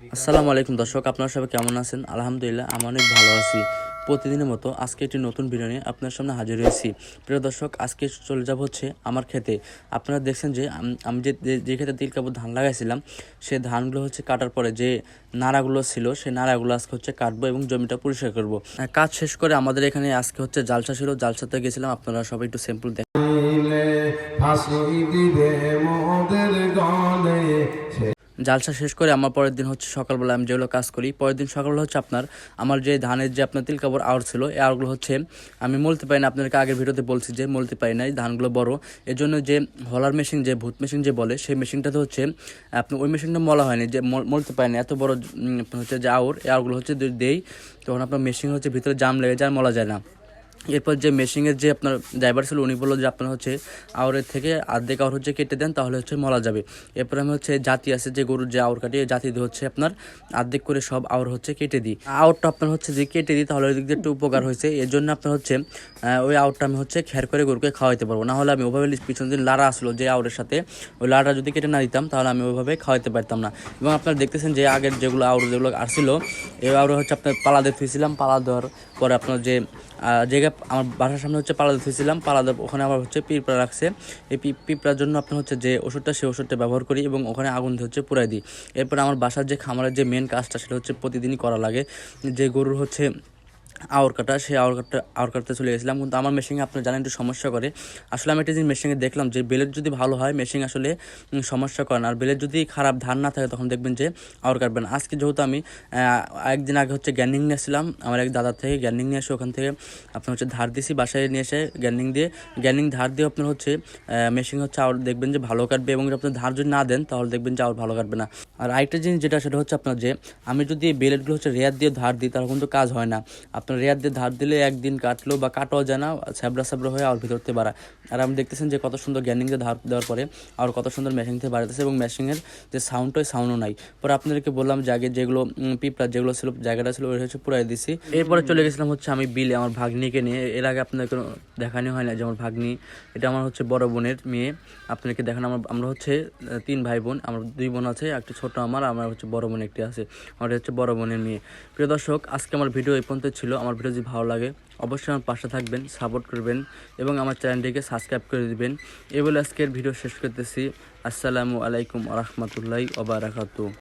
আসসালামু আলাইকুম দর্শক, আপনারা সবাই কেমন আছেন? আলহামদুলিল্লাহ, আমি অনেক ভালো আছি। প্রতিদিনের মতো আজকে একটি নতুন ভিডিও নিয়ে আপনার সামনে হাজির হয়েছি। প্রিয় দর্শক, আজকে চলে যাব হচ্ছে আমার খেতে আপনারা দেখছেন যে, আমি যে যে- খেতে তিল কাপড় ধান লাগাইছিলাম, সে ধানগুলো হচ্ছে কাটার পরে যে নাড়াগুলো ছিল, সেই নাড়াগুলো আজকে হচ্ছে কাটবো এবং জমিটা পরিষ্কার করব। কাজ শেষ করে আমাদের এখানে আজকে হচ্ছে জালসা ছিল জালসাতে গেছিলাম, আপনারা সবাই একটু স্যাম্পল দেখ জালসা শেষ করে আমার পরের দিন হচ্ছে সকালবেলা আমি যেগুলো কাজ করি, পরের দিন সকালবেলা হচ্ছে আপনার আমার যে ধানের যে আপনার তিল কাপড় আউট ছিল, এই আউটগুলো হচ্ছে আমি মলতে পারি না, আপনাদেরকে আগের ভিডিওতে বলছি যে মলতে পারি নাই, ধানগুলো বড়। এর জন্য যে হলার মেশিন যে ভূত মেশিন যে বলে, সেই মেশিনটাতে হচ্ছে আপনি ওই মেশিনটা মলা হয়নি, যে মল- মলতে পারি না, এত বড় হচ্ছে যে আউর, এই আউরগুলো হচ্ছে দেই, তখন আপনার মেশিন হচ্ছে ভিতরে জাম লেগে যায় মলা যায় না। এরপর যে মেশিনের যে আপনার ড্রাইভার ছিল, উনি বলল যে আপনার হচ্ছে আউরের থেকে আর্ধেক আউর হচ্ছে কেটে দেন, তাহলে হচ্ছে মলা যাবে। এরপর আমি হচ্ছে জাতি আছে, যে গরুর যে আউর কাটি জাতি দিয়ে হচ্ছে আপনার আর্ধেক করে সব আউর হচ্ছে কেটে দিই। আউরটা আপনার হচ্ছে যে কেটে দিই, তাহলে ওই দিক দিয়ে একটু উপকার হয়েছে। এর জন্য আপনার হচ্ছে ওই আউরটা আমি হচ্ছে খের করে গরুকে খাওয়াইতে পারব। না হলে আমি ওভাবে পিছন দিন লাড়া আসলো যে আউরের সাথে, ওই লাড়া যদি কেটে না দিতাম, তাহলে আমি ওইভাবে খাওয়াইতে পারতাম না। এবং আপনারা দেখতেছেন যে আগের যেগুলো আউর যেগুলো আসছিল, এই আউর হচ্ছে আপনার পালা দিয়ে পালা দেওয়ার পরে আপনার যে জায়গা আমার বাসার সামনে হচ্ছে পালা দিতেছিলাম পালা দেওয়ার ওখানে আবার হচ্ছে পিঁপড়া রাখছে। এই পিঁপড়ার জন্য আপনার হচ্ছে যে ওষুধটা সেই ওষুধটা ব্যবহার করি এবং ওখানে আগুন হচ্ছে পুরাই দিই। এরপর আমার বাসার যে খামারের যে মেন কাজটা সেটা হচ্ছে প্রতিদিনই করা লাগে। যে গরুর হচ্ছে আওয়ার কাটা, সেই আওয়ার কাটটা আওয়ার কাটতে চলে গেছিলাম। কিন্তু আমার মেশিনে আপনার জানেন একটু সমস্যা করে। আসলে আমি একটা জিনিস মেশিনে দেখলাম যে, বেলের যদি ভালো হয় মেশিন আসলে সমস্যা করে না। আর বেলের যদি খারাপ ধান না থাকে, তখন দেখবেন যে আওয়ার কাটবেন আজকে যেহেতু আমি একদিন আগে হচ্ছে গ্যান্ডিং নিয়েছিলাম আমার এক দাদার থেকে গ্যান্ডিং নিয়ে এসে ওখান থেকে আপনার হচ্ছে ধার দিয়েছি বাসায় নিয়ে এসে গ্যান্ডিং দিয়ে। গ্যান্ডিং ধার দিয়ে আপনার হচ্ছে মেশিন হচ্ছে আউর দেখবেন যে, ভালো কাটবে এবং আপনি ধার যদি না দেন, তাহলে দেখবেন যে আউর ভালো কাটবে না। আর আরেকটা জিনিস যেটা, সেটা হচ্ছে আপনার যে, আমি যদি বেলেটগুলো হচ্ছে রেয়ার দিয়ে ধার দিই, তাহলে কিন্তু কাজ হয় না। আপনার রেয়ার দিয়ে ধার দিলে একদিন কাটলো বা কাটাও যায় না স্যাবরা স্যাবরা হয়ে আর ভিতরতে বাড়ায়। আর আপনি দেখতেছেন যে কত সুন্দর গ্যান্ডিং দিয়ে ধার দেওয়ার পরে আর কত সুন্দর মেশিন থেকে বাড়াতেছে এবং মেশিনের যে সাউন্ড ওই সাউন্ডও নাই। পরে আপনাদেরকে বললাম যে আগে যেগুলো পিঁপড়া যেগুলো ছিল, জায়গাটা ছিল, ওই হচ্ছে পুরাই দিছি। এরপরে চলে গেছিলাম হচ্ছে আমি বিলে আমার ভাগ্নিকে নিয়ে। এর আগে আপনাদের কোনো দেখানো হয় না যে আমার ভাগ্নি, এটা আমার হচ্ছে বড় বোনের মেয়ে। আপনাদেরকে দেখানো, আমার, আমরা হচ্ছে তিন ভাই বোন, আমার দুই বোন আছে, একটা ছোট আমার আমার হচ্ছে বড় বোন একটি আছে। আমার হচ্ছে বড় বোনের মেয়ে। প্রিয় দর্শক, আজকে আমার ভিডিও এই পর্যন্ত ছিল। আমার ভিডিও যদি ভালো লাগে, অবশ্যই আমার পাশে থাকবেন সাপোর্ট করবেন এবং আমার চ্যানেলটিকে সাবস্ক্রাইব করে দেবেন। এই বলে আজকের ভিডিও শেষ করতেছি। আসসালামু আলাইকুম রহমতুল্লাহ ওবরাকাতু